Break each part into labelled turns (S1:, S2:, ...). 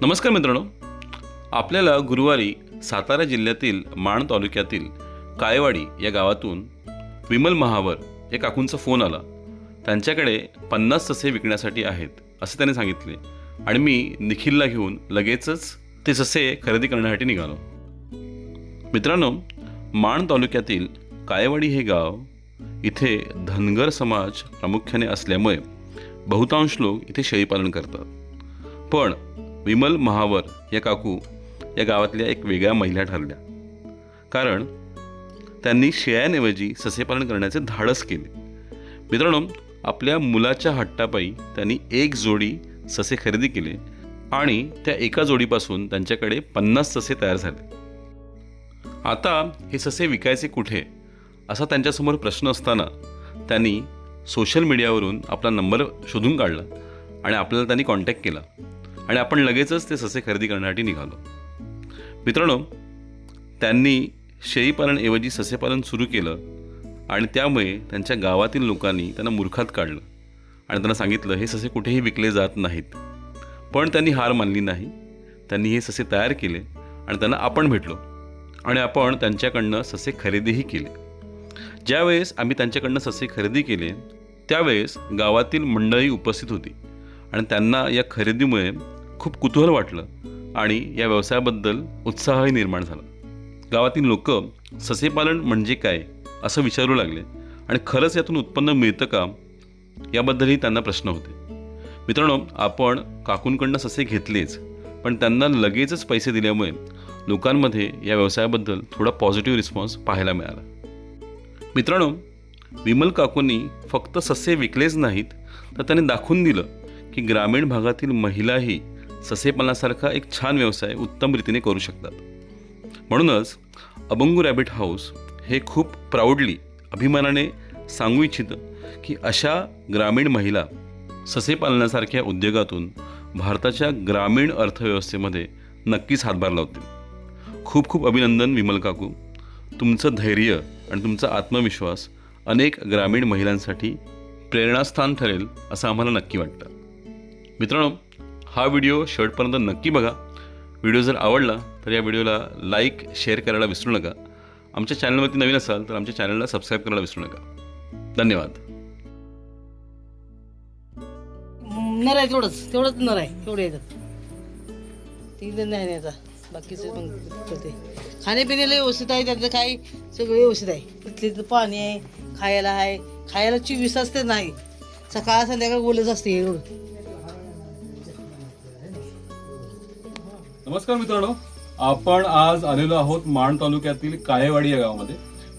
S1: नमस्कार मित्रांनो. आपल्याला गुरुवारी सातारा जिल्ह्यातील माण तालुक्यातील कायवाडी या गावातून विमल महावर या काकूंचा फोन आला. त्यांच्याकडे पन्नास ससे विकण्यासाठी आहेत असे त्याने सांगितले. आणि मी निखिलला घेऊन लगेचच ते ससे खरेदी करण्यासाठी निघालो. मित्रांनो माण तालुक्यातील कायवाडी हे गाव इथे धनगर समाज प्रामुख्याने असल्यामुळे बहुतांश लोक इथे शेळीपालन करतात. पण विमल महावर या काकू या गावातल्या एक वेगळ्या महिला ठरल्या. कारण त्यांनी शेळ्यांऐवजी ससेपालन करण्याचे धाडस केले. मित्रांनो आपल्या मुलाच्या हट्टापायी त्यांनी एक जोडी ससे खरेदी केले आणि त्या एका जोडीपासून त्यांच्याकडे पन्नास ससे तयार झाले. आता हे ससे विकायचे कुठे? असा त्यांच्यासमोर प्रश्न असताना त्यांनी सोशल मीडियावरून आपला नंबर शोधून काढला आणि आपल्याला त्यांनी कॉन्टॅक्ट केला. आणि आपण लगेचच ते ससे खरेदी करण्यासाठी निघालो. मित्रांनो त्यांनी शेळीपालनऐवजी ससेपालन सुरू केलं आणि त्यामुळे त्यांच्या गावातील लोकांनी त्यांना मूर्खात काढलं आणि त्यांना सांगितलं हे ससे कुठेही विकले जात नाहीत. पण त्यांनी हार मानली नाही. त्यांनी हे ससे तयार केले आणि त्यांना आपण भेटलो आणि आपण त्यांच्याकडनं ससे खरेदीही केले. ज्यावेळेस आम्ही त्यांच्याकडनं ससे खरेदी केले त्यावेळेस गावातील मंडळी उपस्थित होती आणि त्यांना या खरेदीमुळे खूप कुतूहल वाटलं आणि या व्यवसायाबद्दल उत्साहही निर्माण झाला. गावातील लोक ससेपालन म्हणजे काय असं विचारू लागले आणि खरंच यातून उत्पन्न मिळतं का? याबद्दलही त्यांना प्रश्न होते. मित्रांनो आपण काकूंकडनं ससे घेतलेच पण त्यांना लगेचच पैसे दिल्यामुळे लोकांमध्ये या व्यवसायाबद्दल थोडा पॉझिटिव्ह रिस्पॉन्स पाहायला मिळाला. मित्रांनो विमल काकूंनी फक्त ससे विकलेच नाहीत तर त्यांनी दाखवून दिलं की ग्रामीण भागातील महिलाही ससेपालनासारखा एक छान व्यवसाय उत्तम रीतीने करू शकतात. म्हणूनच अबंगू रॅबिट हाऊस हे खूप प्राऊडली अभिमानाने सांगू इच्छितं की अशा ग्रामीण महिला ससेपालनासारख्या उद्योगातून भारताच्या ग्रामीण अर्थव्यवस्थेमध्ये नक्कीच हातभार लावतील. खूप खूप अभिनंदन विमल काकू. तुमचं धैर्य आणि तुमचा आत्मविश्वास अनेक ग्रामीण महिलांसाठी प्रेरणास्थान ठरेल असं आम्हाला नक्की वाटतं. मित्रांनो हा व्हिडिओ शेवटपर्यंत नक्की बघा. व्हिडिओ जर आवडला तर या व्हिडिओला लाईक शेअर करायला विसरू नका. आमच्या चॅनलवरती नवीन असाल तर आमच्या चॅनलला सबस्क्राईब करायला विसरू नका. धन्यवाद.
S2: नर आहे तेवढंच तेवढंच नर आहे तेवढे येतात ती नाही नाही आता बाकीचे पण करते. खाण्यापिण्याला व्यवस्थित आहे त्यांचं काही सगळं व्यवस्थित आहे. तिथले पाणी आहे खायला आहे. खायला चोवीस असते नाही. सकाळ संध्याकाळ बोलत असते एवढं
S3: नमस्कार मित्रांनो. आपण आज आलेलो आहोत माण तालुक्यातील कायेवाडी या गावामध्ये.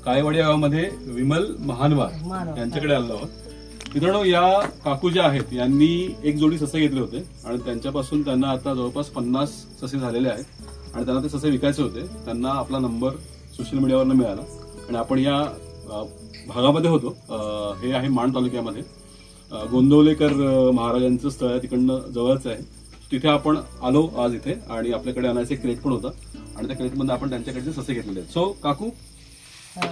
S3: कायेवाडी या गावामध्ये विमल महानवार. यांच्याकडे आलेलो आहोत. मित्रांनो या काकू ज्या आहेत यांनी एक जोडी ससे घेतले होते आणि त्यांच्यापासून त्यांना आता जवळपास पन्नास ससे झालेले आहेत आणि त्यांना ते ससे विकायचे होते. त्यांना आपला नंबर सोशल मीडियावरनं मिळाला आणि आपण या भागामध्ये होतो. हे आहे माण तालुक्यामध्ये. गोंदवलेकर महाराजांचं स्थळ आहे तिकडनं जवळच आहे. तिथे आपण आलो आज इथे आणि आपल्याकडे आणायचे क्रेट पण होता. आणि त्या क्रेटमध्ये आपण त्यांच्याकडचे ससे घेतलेले आहेत. सो काकू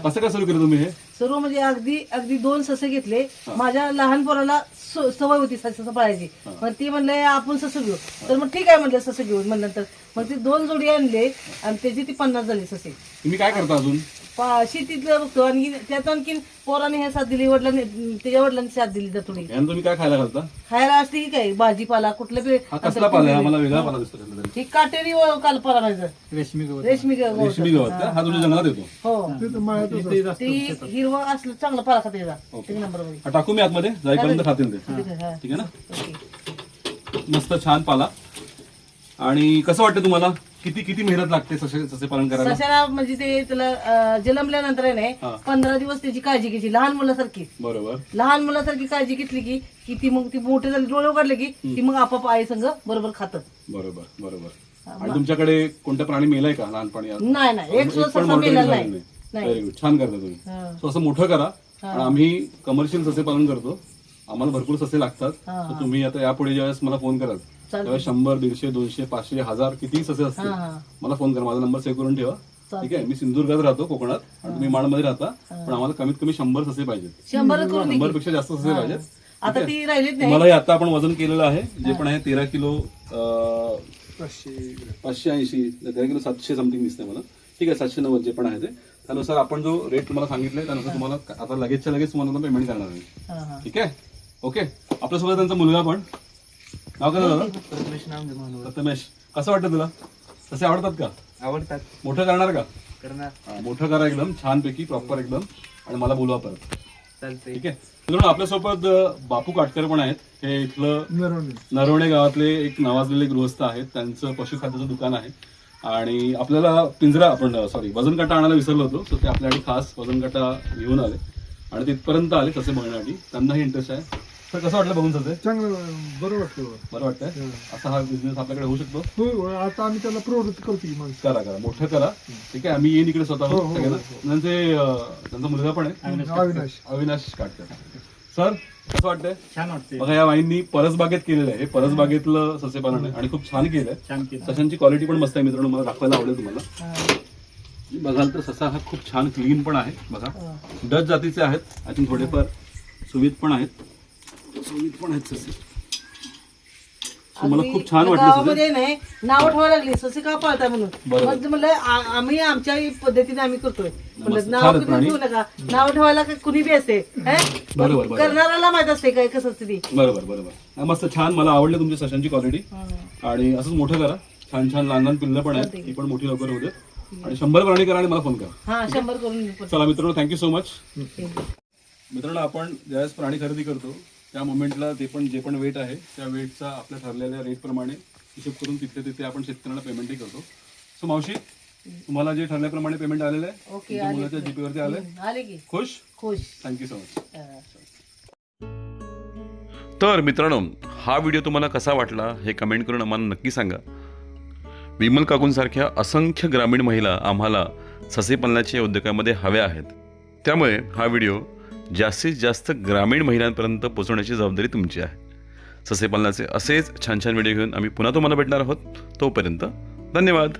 S3: कसं काय सुरू केलं तुम्ही हे?
S2: सर्व म्हणजे अगदी अगदी दोन ससे घेतले. माझ्या लहान पोराला स- सवय होती ससं पाळायची मग ती म्हणले आपण ससं घेऊ. तर मग ठीक आहे म्हणलं ससं घेऊ म्हणल्यानंतर. मग ती दोन जोडी आणले आणि त्याची ती पन्नास झाली ससे.
S3: तुम्ही काय करता अजून?
S2: शेतीतलं बघतो आणि त्यात आणखीन पोराने ह्या साथ दिली वडिलांनी त्याच्या वडिलांनी साथ दिली तर थोडी
S3: यानं तुम्ही काय खायला घालता?
S2: खायला असते की काय? भाजीपाला कुठलं बी
S3: हा कसला पाला? आहे मला वेगळा पाला दिसतो त्यातला तरी.
S2: ही काटेरी व कालपाला म्हणायचं
S4: रेशमी गवत.
S2: रेशमी गवत.
S3: रेशमी गवत का? हा तुमच्या जंगलात येतो.
S2: हो. ती हिरवा असलं चांगलं पाला खाते तीन नंबरमध्ये
S3: हा टाकू मी आतमध्ये. जाईपर्यंत खातील ते.
S2: ठीक आहे, हा.
S3: ठीक आहे ना?
S2: ओके.
S3: मस्त छान पाला. आणि कसं वाटतं तुम्हाला? किती किती मेहनत लागते ससे ससे पालन करायला?
S2: सशाला म्हणजे ते त्याला अं, जन्मल्यानंतर आहे
S3: हा.
S2: ना पंधरा दिवस त्याची काळजी घ्यायची लहान मुलासारखी.
S3: बरोबर.
S2: लहान मुलासारखी काळजी घेतली की की ती मग ती मोठे झाली डोळे उघडले की ती मग आपाप आई संग बरोबर खातात.
S3: बरोबर बरोबर. आणि तुमच्याकडे कोणता प्राणी मेलाय का लहानपणी?
S2: नाही नाही एक सुद्धा ससा मेला नाही.
S3: नाही.
S2: नाही.
S3: व्हेरी गुड छान करता तुम्ही.
S2: हा.
S3: सो असं मोठं करा आणि आम्ही कमर्शियल ससे पालन करतो. आम्हाला भरपूर ससे लागतात. तर तुम्ही आता यापुढे ज्यावेळेस मला फोन कराल शंभर दीडशे दोनशे पाचशे हजार किती ससे असतील. मला फोन करा माझा नंबर सेव्ह करून ठेवा. ठीक आहे? मी सिंधुदुर्गात राहतो कोकणात. आणि तुम्ही माणमध्ये राहता. पण आम्हाला कमीत कमी शंभर ससे पाहिजेत.
S2: शंभर.
S3: पेक्षा जास्त ससे पाहिजेत.
S2: आता ती राहिलीच नाही.
S3: तुम्हाला हे आता आपण वजन केलेलं आहे. जे पण आहे तेरा किलो अं,
S5: पाचशे.
S1: पाचशे ऐंशी त्याला किलो सातशे समथिंग दिसतंय मला. ठीक आहे? सातशे नव्वद जे पण आहे ते. त्यानुसार आपण जो रेट तुम्हाला सांगितलाय त्यानुसार तुम्हाला आता लगेचच्या लगेच तुम्हाला पेमेंट करणार आहे.
S2: हा हा.
S1: ठीक आहे? ओके. आपल्यासोबत त्यांचा मुलगा पण. नाव काय
S5: नाम
S1: प्रथमेश कसं वाटतं तुला? तसे आवडतात का?
S5: आवडतात.
S1: मोठं करणार का?
S5: करणार.
S1: हा, मोठं करा एकदम छानपैकी प्रॉपर एकदम. आणि मला बोलवा परत.
S5: चालतंय.
S1: ठीक आहे? मित्रांनो आपल्यासोबत अं, बापू काटकर पण आहेत. हे इथलं नरवणे. गावातले एक नावाजलेले गृहस्थ आहेत. त्यांचं पशुखाद्याचं दुकान आहे. आणि आपल्याला पिंजरा आपण सॉरी वजन काटा आणायला विसरलो होतो. तर ते आपल्यासाठी खास वजन काटा घेऊन आले. आणि तिथपर्यंत आले तसे बघण्यासाठी त्यांनाही इंटरेस्ट आहे. तर कसं वाटलं बघून तसे
S5: चांगलं बरं वाटतं
S1: बरं वाटतंय. असा हा बिझनेस आपल्याकडे होऊ शकतो?
S5: हो आता आम्ही त्याला प्रवृत्त करतो की माणसं.
S1: करा करा. मोठं करा. ठीक आहे? आम्ही येईन इकडे स्वतः
S5: हो, हो,
S1: सगळ्यांना.
S5: हो,
S1: त्यांचे अं, त्यांचा मुलगा पण आहे.
S5: अविनाश
S1: अविनाश. काटकर. सर कसं वाटतंय?
S4: छान वाटते
S1: बघा या वाईननी परसबागेत केलेलं आहे. हे परसबागेतलं ससेपालन आहे. आणि खूप छान केलंय.
S4: छान केलं
S1: सशांची क्वालिटी पण मस्त आहे मित्रांनो. मला दाखवायला आवडेल तुम्हाला. बघाल तर ससा हा खूप छान क्लीन पण आहे. बघा. डच जातीचे आहेत. अजून थोडेफार सुविध पण आहेत. पण मला खूप छान
S2: गावामध्ये नाही नाव ठेवायला लागली. ससे का पाळता म्हणून. मग म्हणलं आ- आम्ही आमच्या पद्धतीने आम्ही करतोय. म्हणलं नाव. ठेवू नका. नाव ठेवायला का कुणी बी असते हे?
S1: बरोबर, बरोबर.
S2: करणाऱ्याला माहीत असते काय कसं असते ती.
S1: बरोबर बरोबर. हा, मस्त छान मला आवडले तुमची सशांची क्वालिटी. आणि असंच मोठं करा. छान छान लहान लहान पिल्लं पण आहेत. ती पण मोठी लवकर होऊ देत. आणि शंभर प्राणी करा आणि मला फोन करा.
S2: हा शंभर करून.
S1: चला मित्रांनो थँक्यू सो मच मित्रांनो आपण ज्यावेळेस प्राणी खरेदी करतो त्या मोमेंटला ते पण जे पण वेट आहे त्या वेटचा आपल्या ठरलेल्या रेटप्रमाणे हिशोब करून तिथे तिथे आपण शेतकऱ्यांना पेमेंटही करतो. सो मावशी तुम्हाला जे ठरल्याप्रमाणे पेमेंट आलेलं आहे
S2: ओके
S1: तुमच्या मुलाच्या जीपे वरती आलंय.
S2: आले की.
S1: खुश?
S2: खुश.
S1: Thank you so much.
S6: तर मित्रांनो हा व्हिडिओ तुम्हाला कसा वाटला हे कमेंट करून आम्हाला नक्की सांगा. विमल काकूंसारख्या असंख्य ग्रामीण महिला आम्हाला ससेपालनाच्या उद्योगामध्ये हव्या आहेत. त्यामुळे हा व्हिडिओ जास्तीत जास्त ग्रामीण महिलांपर्यंत पोहोचवण्याची जबाबदारी तुमची आहे. ससेपालनाचे असेच छान छान व्हिडिओ घेऊन आम्ही पुन्हा तुम्हाला भेटणार आहोत. तोपर्यंत धन्यवाद.